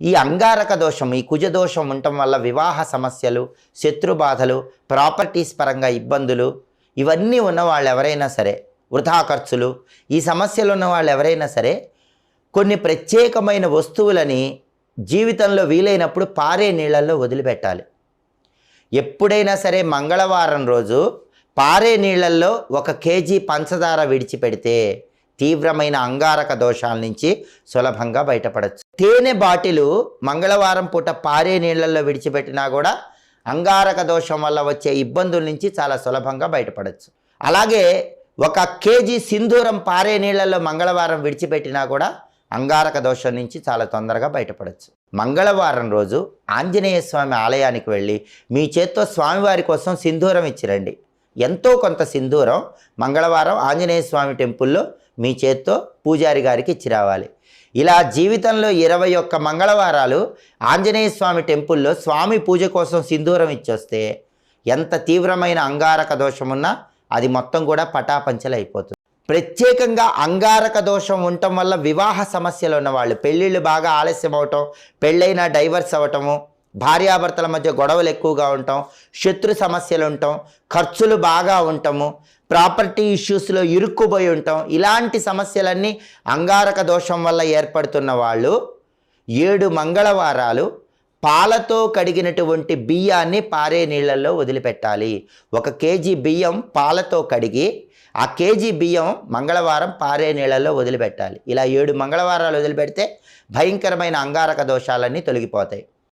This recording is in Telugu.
ఈ అంగారక దోషం ఈ కుజ దోషం ఉండటం వల్ల వివాహ సమస్యలు శత్రు బాధలు ప్రాపర్టీస్ పరంగా ఇబ్బందులు ఇవన్నీ ఉన్న వాళ్ళు ఎవరైనా సరే వృధా ఖర్చులు ఈ సమస్యలు ఉన్న వాళ్ళు ఎవరైనా సరే కొన్ని ప్రత్యేకమైన వస్తువులని జీవితంలో వీలైనప్పుడు పారే నీళ్ళల్లో వదిలిపెట్టాలి. ఎప్పుడైనా సరే మంగళవారం రోజు పారే నీళ్ళల్లో ఒక కేజీ పంచదార విడిచిపెడితే తీవ్రమైన అంగారక దోషాల నుంచి సులభంగా బయటపడచ్చు. తేనె బాటిలు మంగళవారం పూట పారే నీళ్ళల్లో విడిచిపెట్టినా కూడా అంగారక దోషం వల్ల వచ్చే ఇబ్బందుల నుంచి చాలా సులభంగా బయటపడచ్చు. అలాగే ఒక కేజీ సింధూరం పారే నీళ్ళలో మంగళవారం విడిచిపెట్టినా కూడా అంగారక దోషం నుంచి చాలా తొందరగా బయటపడచ్చు. మంగళవారం రోజు ఆంజనేయ స్వామి ఆలయానికి వెళ్ళి మీ చేత్తో స్వామివారి కోసం సింధూరం ఇచ్చిరండి. ఎంతో కొంత సింధూరం మంగళవారం ఆంజనేయ స్వామి టెంపుల్లో మీ చేత్తో పూజారి గారికి ఇచ్చి రావాలి. ఇలా జీవితంలో ఇరవై ఒక్క మంగళవారాలు ఆంజనేయ స్వామి టెంపుల్లో స్వామి పూజ కోసం సింధూరం ఇచ్చొస్తే ఎంత తీవ్రమైన అంగారక దోషం ఉన్నా అది మొత్తం కూడా పటాపంచలైపోతుంది. ప్రత్యేకంగా అంగారక దోషం ఉండటం వల్ల వివాహ సమస్యలు ఉన్నవాళ్ళు పెళ్ళిళ్ళు బాగా ఆలస్యం అవటం పెళ్ళైనా డైవర్స్ అవటము భార్యాభర్తల మధ్య గొడవలు ఎక్కువగా ఉంటాం శత్రు సమస్యలు ఉంటాం ఖర్చులు బాగా ఉంటాము ప్రాపర్టీ ఇష్యూస్లో ఇరుక్కుపోయి ఉంటాం. ఇలాంటి సమస్యలన్నీ అంగారక దోషం వల్ల ఏర్పడుతున్న వాళ్ళు ఏడు మంగళవారాలు పాలతో కడిగినటువంటి బియ్యాన్ని పారే నీళ్ళల్లో వదిలిపెట్టాలి. ఒక కేజీ బియ్యం పాలతో కడిగి ఆ కేజీ బియ్యం మంగళవారం పారే నీళ్ళల్లో వదిలిపెట్టాలి. ఇలా ఏడు మంగళవారాలు వదిలిపెడితే భయంకరమైన అంగారక దోషాలన్నీ తొలగిపోతాయి.